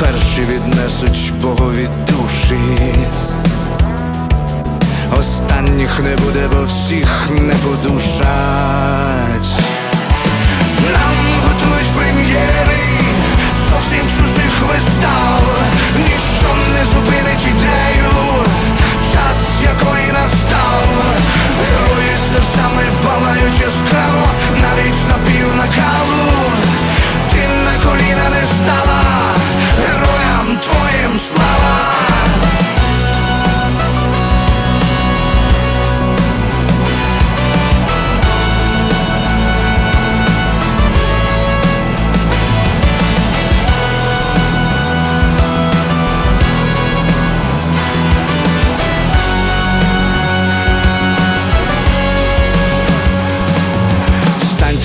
Перші віднесуть Богові душі, останніх не буде, бо всіх не подушать. Нам готують прем'єри зовсім чужих вистав, ніщо не зупинить ідею, час якої настав. Герої серцями палають яскраво, навіть на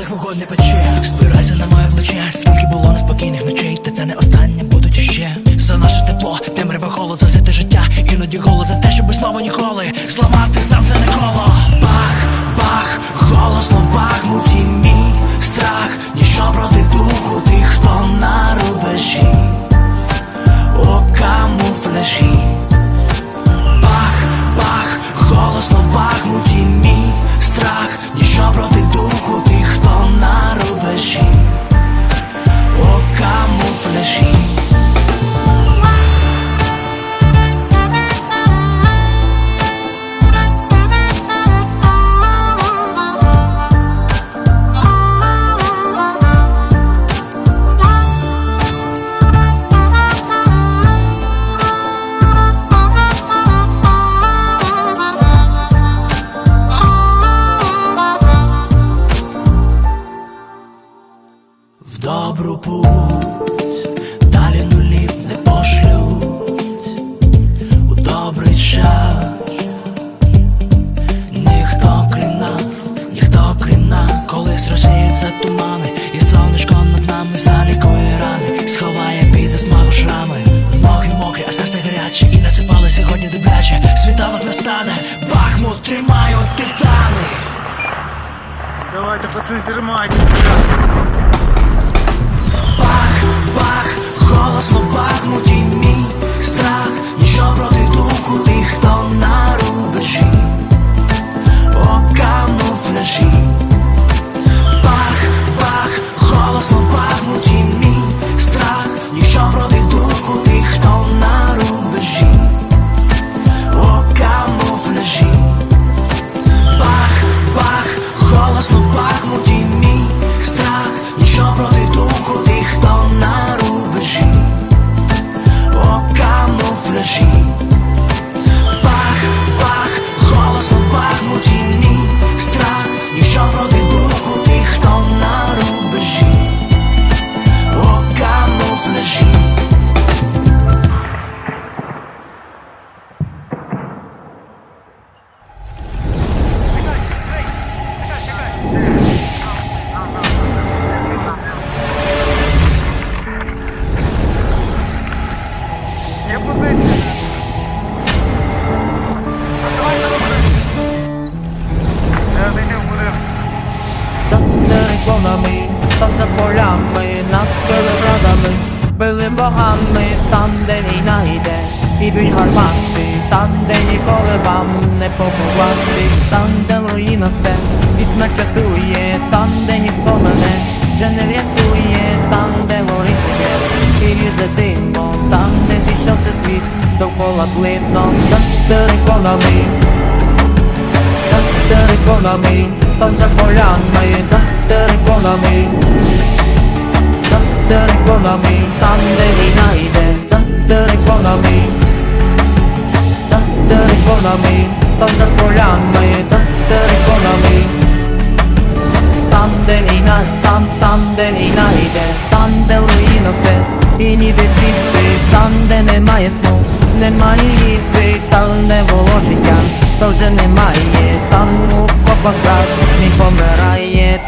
Пухлих вогонь не пече. Спирайся на моє плече, скільки було неспокійних ночей, та це не останнє будуть іще. За наше тепло, темряве холод, засити життя, іноді голод за те, щоб слово ніколи зламати замкнене коло. Бах, бах, голосно в бахмуті мій страх, ніщо проти духу тих, хто на рубежі, В добру путь, далі нулів не пошлють у добрий час. Ніхто крім нас, ніхто крім нас, колись розсіються тумани, і сонечко над нами залікує рани, сховає під засмагу шрами. Ноги мокрі, а серце гаряче, і насипали сьогодні добряче. Світанок настане, Бахмут тримають титани. Давайте, пацани, тримайтесь. Бах, голосно в бахмуті мій страх, ніщо проти духу тих, хто на рубежі, у камуфляжі. Били богами, там, де війна йде, і б'ють гармати, там, де ніколи вам не побувати, там, де руїна все, і смерть чатує, там, де ніхто мене вже не врятує, там, де горить секрет, і різе димом, там, де зійшовся світ, довкола блидно, за териконами. За териконами, там за полями, за териконами, териконами, за териконами, там за полями, за териконами, там де війна, там, там де війна йде, там де руїна все, і ніде сісти, там де немає сну, немає їсти, там де було життя, то вже немає, там у копах брат не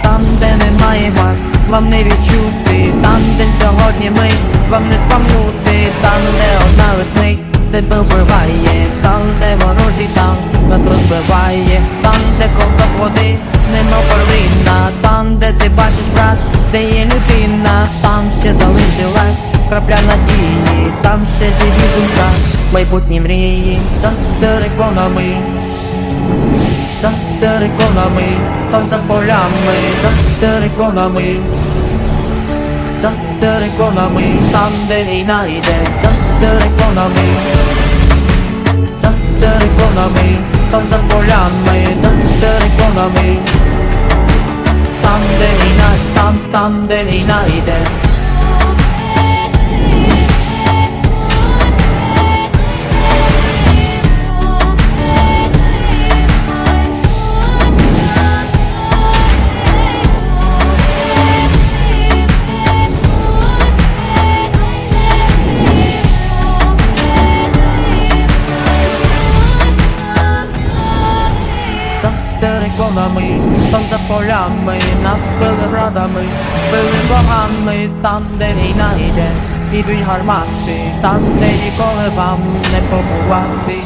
там де немає вас, вам не відчути, там де сьогодні ми, вам не спамнути, там де одна весни, тебе вбиває, там де ворожий там нас розбиває, там де ковток води, нема перлина, там де ти бачиш брат, де є людина, там ще залишилась крапля надії, там ще живі думка, майбутні мрії, за териконами, за териконами, там за полями, за териконами. За териконами, там де клонами, там полями, нас били градами, били богами, там, де війна йде, ідуть гармати, там, де ніколи вам не побувати.